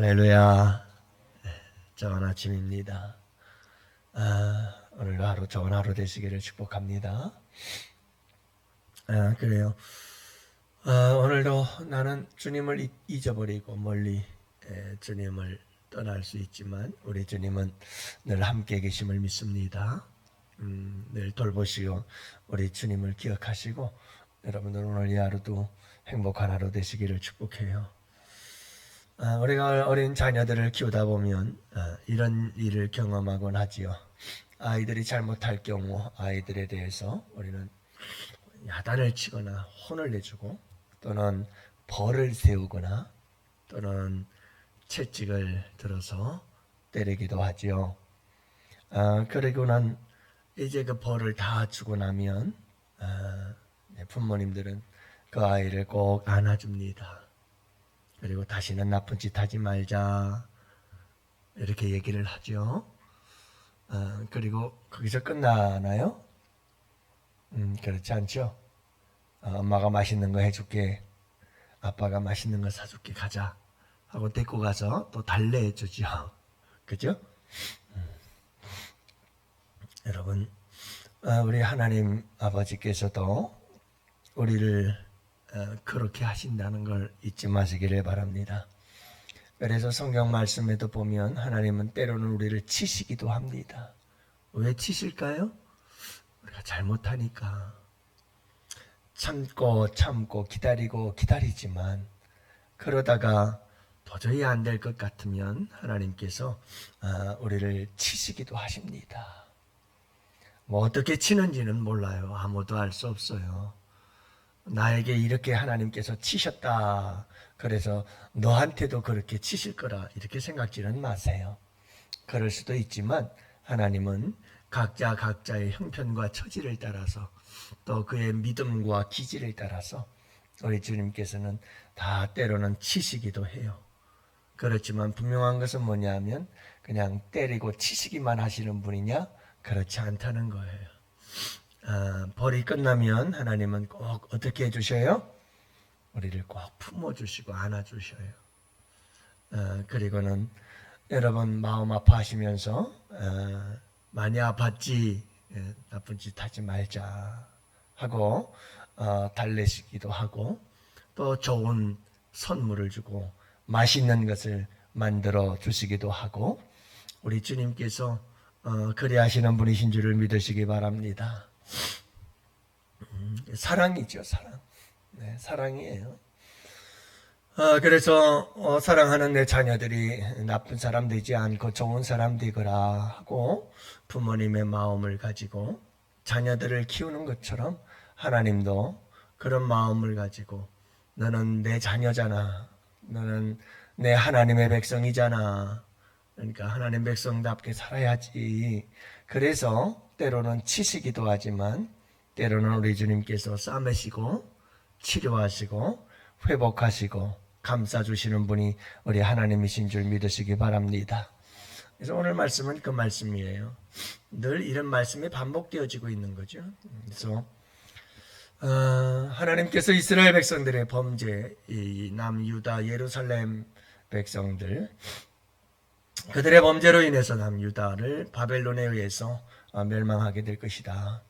할렐루야. 네, 좋은 아침입니다. 아, 오늘도 하루 좋은 하루 되시기를 축복합니다. 아, 그래요. 아, 오늘도 나는 주님을 잊- 잊어버리고 멀리 에, 주님을 떠날 수 있지만 우리 주님은 늘 함께 계심을 믿습니다. 음, 늘 돌보시고 우리 주님을 기억하시고 여러분들 오늘 이 하루도 행복한 하루 되시기를 축복해요. 아, 우리가 어린 자녀들을 키우다 보면 아, 이런 일을 경험하곤 하지요. 아이들이 잘못할 경우 아이들에 대해서 우리는 야단을 치거나 혼을 내주고 또는 벌을 세우거나 또는 채찍을 들어서 때리기도 하지요. 아, 그리고 난 이제 그 벌을 다 주고 나면 아, 네, 부모님들은 그 아이를 꼭 안아줍니다. 그리고 다시는 나쁜 짓 하지 말자 이렇게 얘기를 하죠. 아, 그리고 거기서 끝나나요? 음, 그렇지 않죠. 아, 엄마가 맛있는 거 해줄게, 아빠가 맛있는 거 사줄게 가자 하고 데리고 가서 또 달래해 주죠. 그죠? 음. 여러분, 아, 우리 하나님 아버지께서도 우리를 어, 그렇게 하신다는 걸 잊지 마시기를 바랍니다. 그래서 성경 말씀에도 보면 하나님은 때로는 우리를 치시기도 합니다. 왜 치실까요? 우리가 잘못하니까. 참고 참고 기다리고 기다리지만 그러다가 도저히 안 될 것 같으면 하나님께서 아, 우리를 치시기도 하십니다. 뭐 어떻게 치는지는 몰라요. 아무도 알 수 없어요. 나에게 이렇게 하나님께서 치셨다. 그래서 너한테도 그렇게 치실 거라 이렇게 생각지는 마세요. 그럴 수도 있지만 하나님은 각자 각자의 형편과 처지를 따라서 또 그의 믿음과 기질을 따라서 우리 주님께서는 다 때로는 치시기도 해요. 그렇지만 분명한 것은 뭐냐면 그냥 때리고 치시기만 하시는 분이냐? 그렇지 않다는 거예요. 아, 벌이 끝나면 하나님은 꼭 어떻게 해주셔요? 우리를 꼭 품어주시고 안아주셔요. 아, 그리고는 여러분 마음 아파하시면서 아, 많이 아팠지 예, 나쁜 짓 하지 말자 하고 어, 달래시기도 하고 또 좋은 선물을 주고 맛있는 것을 만들어 주시기도 하고 우리 주님께서 어, 그리 하시는 분이신 줄을 믿으시기 바랍니다. 음, 사랑이죠, 사랑. 네, 사랑이에요. 어, 그래서 어, 사랑하는 내 자녀들이 나쁜 사람 되지 않고 좋은 사람 되거라 하고 부모님의 마음을 가지고 자녀들을 키우는 것처럼 하나님도 그런 마음을 가지고 너는 내 자녀잖아. 너는 내 하나님의 백성이잖아. 그러니까 하나님 백성답게 살아야지. 그래서 때로는 치시기도 하지만 때로는 우리 주님께서 싸매시고 치료하시고 회복하시고 감싸주시는 분이 우리 하나님이신 줄 믿으시기 바랍니다. 그래서 오늘 말씀은 그 말씀이에요. 늘 이런 말씀이 반복되어지고 있는 거죠. 그래서 어, 하나님께서 이스라엘 백성들의 범죄, 이 남유다 예루살렘 백성들 그들의 범죄로 인해서 남유다를 바벨론에 의해서 어, 멸망하게 될 것이다.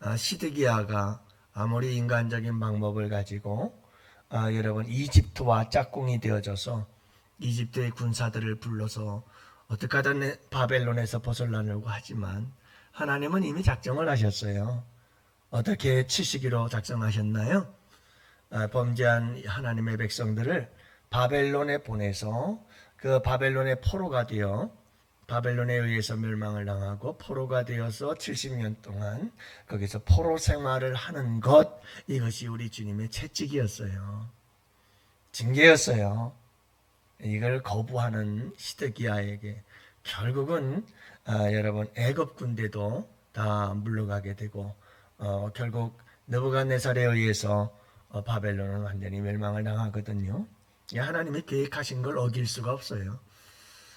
아, 시드기야가 아무리 인간적인 방법을 가지고 아, 여러분 이집트와 짝꿍이 되어져서 이집트의 군사들을 불러서 어떻게 하든 바벨론에서 벗어나려고 하지만 하나님은 이미 작정을 하셨어요. 어떻게 치시기로 작정하셨나요? 아, 범죄한 하나님의 백성들을 바벨론에 보내서 그 바벨론의 포로가 되어 바벨론에 의해서 멸망을 당하고 포로가 되어서 70년 동안 거기서 포로 생활을 하는 것 이것이 우리 주님의 채찍이었어요. 징계였어요. 이걸 거부하는 시드기야에게 결국은 아, 여러분 애굽 군대도 다 물러가게 되고 어, 결국 느부갓네살에 의해서 어, 바벨론은 완전히 멸망을 당하거든요. 이 하나님이 계획하신 걸 어길 수가 없어요.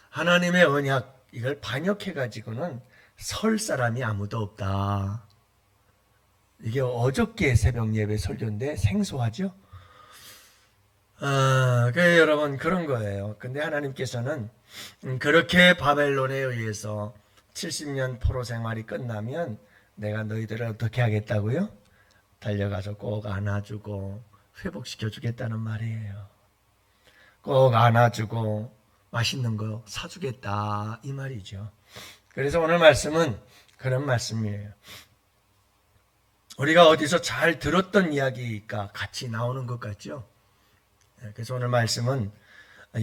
하나님의 언약 이걸 반역해 가지고는 설 사람이 아무도 없다. 이게 어저께 새벽 예배 설교인데 생소하죠? 아, 그 여러분 그런 거예요. 근데 하나님께서는 음, 그렇게 바벨론에 의해서 70년 포로 생활이 끝나면 내가 너희들을 어떻게 하겠다고요? 달려가서 꼭 안아주고 회복시켜 주겠다는 말이에요. 꼭 안아주고 맛있는 거 사주겠다 이 말이죠. 그래서 오늘 말씀은 그런 말씀이에요. 우리가 어디서 잘 들었던 이야기가 같이 나오는 것 같죠? 예, 그래서 오늘 말씀은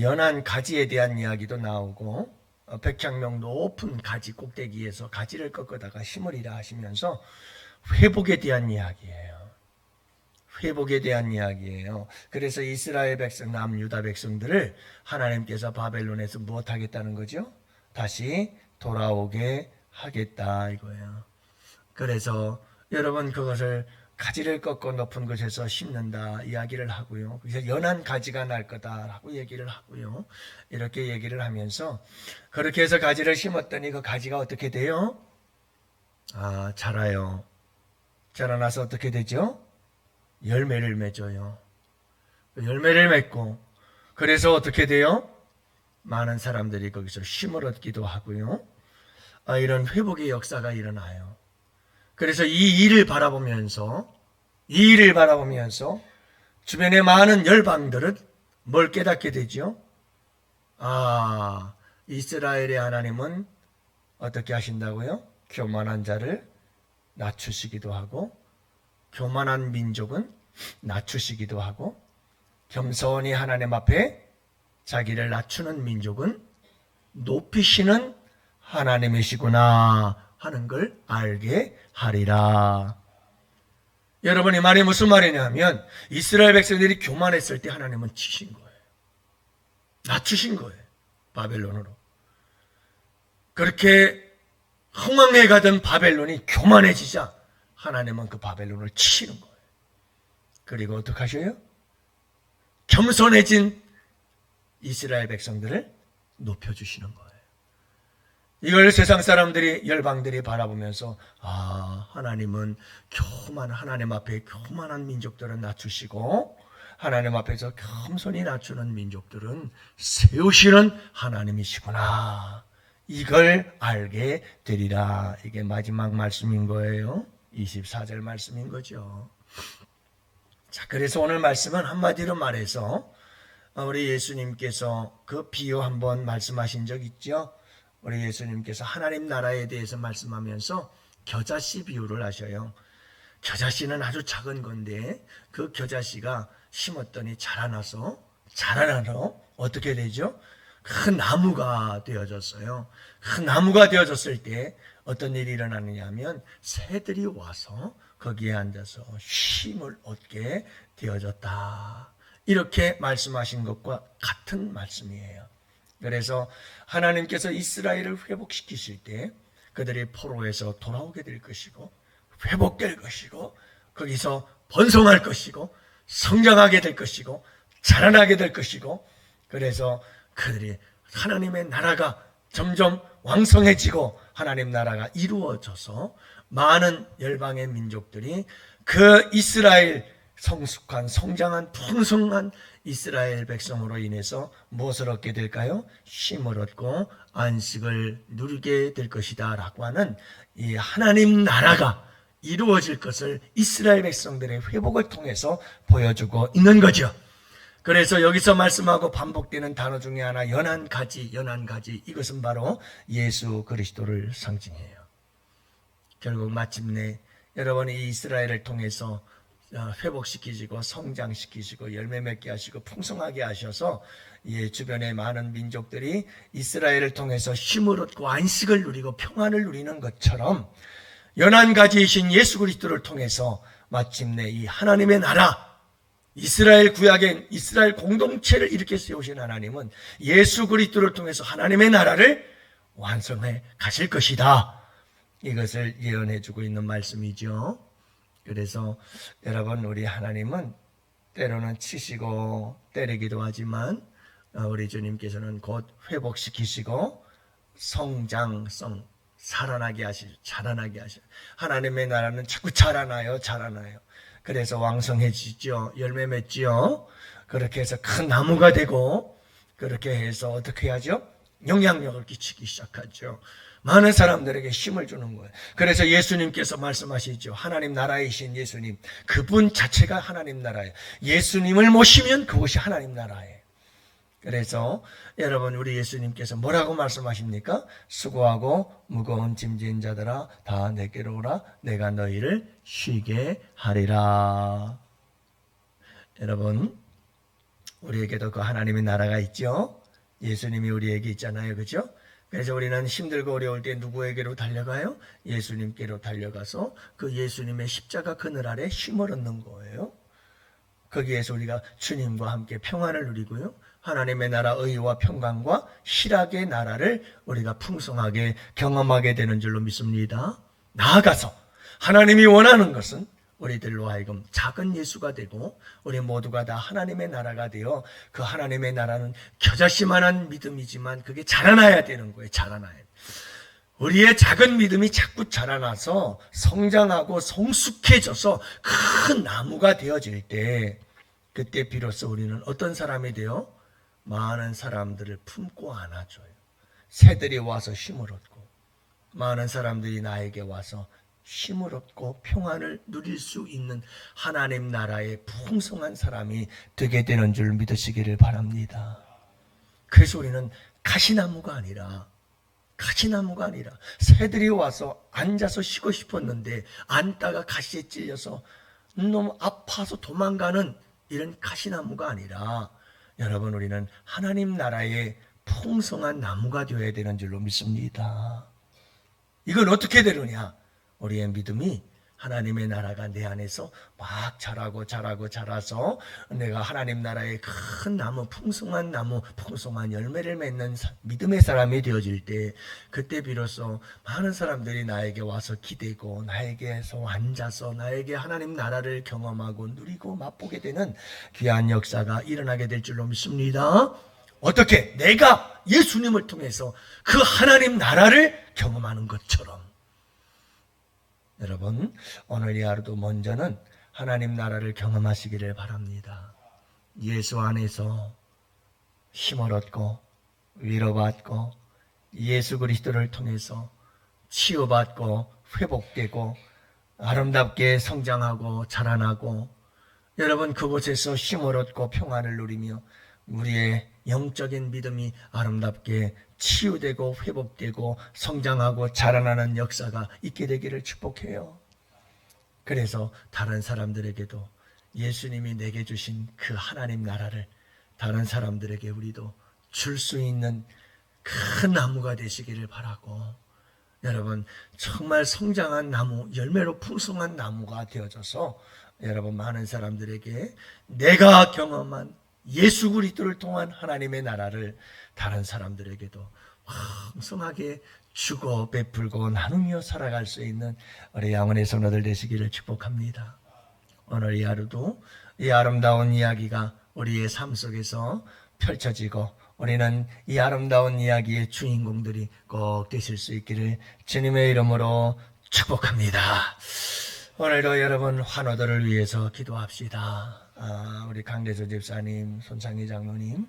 연한 가지에 대한 이야기도 나오고 어, 백향명 높은 가지 꼭대기에서 가지를 꺾어다가 심으리라 하시면서 회복에 대한 이야기예요. 회복에 대한 이야기예요. 그래서 이스라엘 백성, 남유다 백성들을 하나님께서 바벨론에서 무엇 하겠다는 거죠? 다시 돌아오게 하겠다 이거예요. 그래서 여러분 그것을 가지를 꺾고 높은 곳에서 심는다 이야기를 하고요. 그래서 연한 가지가 날 거다라고 얘기를 하고요. 이렇게 얘기를 하면서 그렇게 해서 가지를 심었더니 그 가지가 어떻게 돼요? 아, 자라요. 자라나서 어떻게 되죠? 열매를 맺어요. 열매를 맺고 그래서 어떻게 돼요? 많은 사람들이 거기서 쉼을 얻기도 하고요. 아, 이런 회복의 역사가 일어나요. 그래서 이 일을 바라보면서 이 일을 바라보면서 주변의 많은 열방들은 뭘 깨닫게 되죠? 아, 이스라엘의 하나님은 어떻게 하신다고요? 교만한 자를 낮추시기도 하고 교만한 민족은 낮추시기도 하고 겸손히 하나님 앞에 자기를 낮추는 민족은 높이시는 하나님이시구나 하는 걸 알게 하리라. 여러분 이 말이 무슨 말이냐면 이스라엘 백성들이 교만했을 때 하나님은 치신 거예요. 낮추신 거예요. 바벨론으로. 그렇게 흥왕해 가던 바벨론이 교만해지자 하나님은 그 바벨론을 치는 거예요. 그리고 어떻게 하셔요? 겸손해진 이스라엘 백성들을 높여주시는 거예요. 이걸 세상 사람들이 열방들이 바라보면서 아 하나님은 교만 하나님 앞에 교만한 민족들은 낮추시고 하나님 앞에서 겸손히 낮추는 민족들은 세우시는 하나님이시구나 이걸 알게 되리라 이게 마지막 말씀인 거예요 24절 말씀인 거죠 자 그래서 오늘 말씀은 한마디로 말해서 우리 예수님께서 그 비유 한번 말씀하신 적 있죠 우리 예수님께서 하나님 나라에 대해서 말씀하면서 겨자씨 비유를 하셔요. 겨자씨는 아주 작은 건데 그 겨자씨가 심었더니 자라나서 자라나서 어떻게 되죠? 큰 나무가 되어졌어요. 큰 나무가 되어졌을 때 어떤 일이 일어나느냐 하면 새들이 와서 거기에 앉아서 쉼을 얻게 되어졌다. 이렇게 말씀하신 것과 같은 말씀이에요. 그래서 하나님께서 이스라엘을 회복시키실 때 그들이 포로에서 돌아오게 될 것이고 회복될 것이고 거기서 번성할 것이고 성장하게 될 것이고 자라나게 될 것이고 그래서 그들이 하나님의 나라가 점점 왕성해지고 하나님 나라가 이루어져서 많은 열방의 민족들이 그 이스라엘 성숙한 성장한 풍성한 이스라엘 백성으로 인해서 무엇을 얻게 될까요? 쉼을 얻고 안식을 누리게 될 것이다 라고 하는 이 하나님 나라가 이루어질 것을 이스라엘 백성들의 회복을 통해서 보여주고 있는 거죠. 그래서 여기서 말씀하고 반복되는 단어 중에 하나 연한 가지, 연한 가지 이것은 바로 예수 그리스도를 상징해요. 결국 마침내 여러분이 이스라엘을 통해서 어, 회복시키시고 성장시키시고 열매 맺게 하시고 풍성하게 하셔서 예, 주변의 많은 민족들이 이스라엘을 통해서 힘을 얻고 안식을 누리고 평안을 누리는 것처럼 연한 가지이신 예수 그리스도를 통해서 마침내 이 하나님의 나라 이스라엘 구약의 이스라엘 공동체를 이렇게 세우신 하나님은 예수 그리스도를 통해서 하나님의 나라를 완성해 가실 것이다. 이것을 예언해 주고 있는 말씀이죠. 그래서 여러분 우리 하나님은 때로는 치시고 때리기도 하지만 어, 우리 주님께서는 곧 회복시키시고 성장성 살아나게 하시죠. 자라나게 하시죠. 하나님의 나라는 자꾸 자라나요. 자라나요. 그래서 왕성해지죠. 열매 맺지요. 그렇게 해서 큰 나무가 되고 그렇게 해서 어떻게 하죠? 영향력을 끼치기 시작하죠. 많은 사람들에게 힘을 주는 거예요. 그래서 예수님께서 말씀하시죠. 하나님 나라이신 예수님. 그분 자체가 하나님 나라예요. 예수님을 모시면 그것이 하나님 나라예요. 그래서 여러분 우리 예수님께서 뭐라고 말씀하십니까? 수고하고 무거운 짐진 자들아 다 내게로 오라 내가 너희를 쉬게 하리라. 여러분 우리에게도 그 하나님의 나라가 있죠. 예수님이 우리에게 있잖아요. 그죠? 그래서 우리는 힘들고 어려울 때 누구에게로 달려가요? 예수님께로 달려가서 그 예수님의 십자가 그늘 아래 힘을 얻는 거예요. 거기에서 우리가 주님과 함께 평안을 누리고요. 하나님의 나라 의와 평강과 희락의 나라를 우리가 풍성하게 경험하게 되는 줄로 믿습니다. 나아가서 하나님이 원하는 것은 우리들로 하여금 작은 예수가 되고 우리 모두가 다 하나님의 나라가 되어 그 하나님의 나라는 겨자씨만한 믿음이지만 그게 자라나야 되는 거예요. 자라나야 돼. 우리의 작은 믿음이 자꾸 자라나서 성장하고 성숙해져서 큰 나무가 되어질 때 그때 비로소 우리는 어떤 사람이 되어 많은 사람들을 품고 안아줘요. 새들이 와서 힘을 얻고 많은 사람들이 나에게 와서 힘을 얻고 평안을 누릴 수 있는 하나님 나라의 풍성한 사람이 되게 되는 줄 믿으시기를 바랍니다. 그래서 우리는 가시나무가 아니라 가시나무가 아니라 새들이 와서 앉아서 쉬고 싶었는데 앉다가 가시에 찔려서 너무 아파서 도망가는 이런 가시나무가 아니라 여러분 우리는 하나님 나라의 풍성한 나무가 되어야 되는 줄로 믿습니다. 이건 어떻게 되느냐? 우리의 믿음이 하나님의 나라가 내 안에서 막 자라고 자라고 자라서 내가 하나님 나라의 큰 나무, 풍성한 나무, 풍성한 열매를 맺는 사- 믿음의 사람이 되어질 때 그때 비로소 많은 사람들이 나에게 와서 기대고 나에게서 앉아서 나에게 하나님 나라를 경험하고 누리고 맛보게 되는 귀한 역사가 일어나게 될 줄로 믿습니다. 어떻게 내가 예수님을 통해서 그 하나님 나라를 경험하는 것처럼 여러분 오늘 이 하루도 먼저는 하나님 나라를 경험하시기를 바랍니다. 예수 안에서 힘을 얻고 위로받고 예수 그리스도를 통해서 치유받고 회복되고 아름답게 성장하고 자라나고 여러분 그곳에서 힘을 얻고 평안을 누리며 우리의 영적인 믿음이 아름답게 치유되고 회복되고 성장하고 자라나는 역사가 있게 되기를 축복해요. 그래서 다른 사람들에게도 예수님이 내게 주신 그 하나님 나라를 다른 사람들에게 우리도 줄 수 있는 큰 나무가 되시기를 바라고 여러분 정말 성장한 나무 열매로 풍성한 나무가 되어져서 여러분 많은 사람들에게 내가 경험한 예수 그리스도를 통한 하나님의 나라를 다른 사람들에게도 풍성하게 주고 베풀고 나누며 살아갈 수 있는 우리 양원의 성도들 되시기를 축복합니다. 오늘 이 하루도 이 아름다운 이야기가 우리의 삶 속에서 펼쳐지고 우리는 이 아름다운 이야기의 주인공들이 꼭 되실 수 있기를 주님의 이름으로 축복합니다. 오늘도 여러분 환호들을 위해서 기도합시다. 아, 우리 강대조 집사님, 손창희 장로님,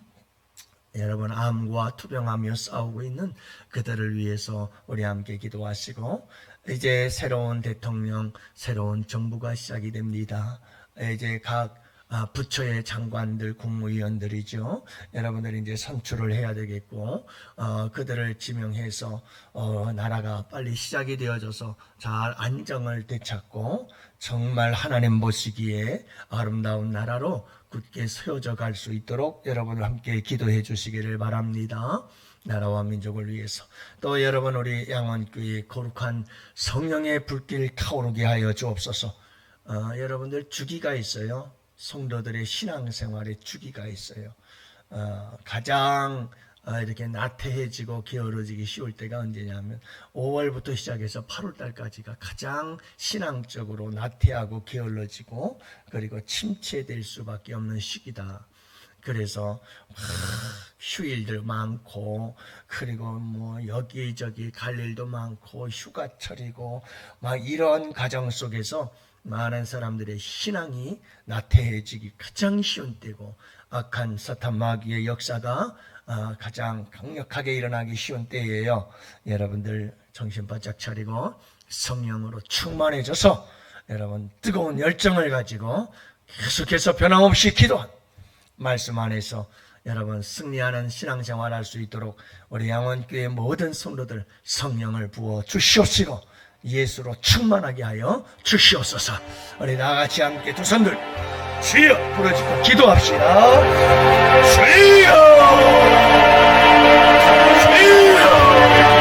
여러분 암과 투병하며 싸우고 있는 그들을 위해서 우리 함께 기도하시고 이제 새로운 대통령, 새로운 정부가 시작이 됩니다. 이제 각 아, 부처의 장관들, 국무위원들이죠. 여러분들이 이제 선출을 해야 되겠고, 어, 그들을 지명해서, 어, 나라가 빨리 시작이 되어져서 잘 안정을 되찾고, 정말 하나님 보시기에 아름다운 나라로 굳게 세워져 갈 수 있도록 여러분 함께 기도해 주시기를 바랍니다. 나라와 민족을 위해서 또 여러분 우리 양원교회 거룩한 성령의 불길 타오르게 하여 주옵소서. 어, 여러분들 주기가 있어요. 성도들의 신앙생활에 주기가 있어요. 어, 가장 어, 이렇게 나태해지고 게으러지기 쉬울 때가 언제냐면 5월부터 시작해서 8월 달까지가 가장 신앙적으로 나태하고 게을러지고 그리고 침체될 수밖에 없는 시기다. 그래서 막 휴일들 많고 그리고 뭐 여기저기 갈 일도 많고 휴가철이고 막 이런 과정 속에서 많은 사람들의 신앙이 나태해지기 가장 쉬운 때고 악한 사탄 마귀의 역사가 아, 가장 강력하게 일어나기 쉬운 때예요. 여러분들 정신 바짝 차리고 성령으로 충만해져서 여러분 뜨거운 열정을 가지고 계속해서 변함없이 기도한 말씀 안에서 여러분 승리하는 신앙생활 할 수 있도록 우리 양원교회 모든 성도들 성령을 부어 주시옵시고 예수로 충만하게 하여 주시옵소서. 우리 다 같이 함께 두 손들 주여 부르짖고 기도합시다. 주여 주여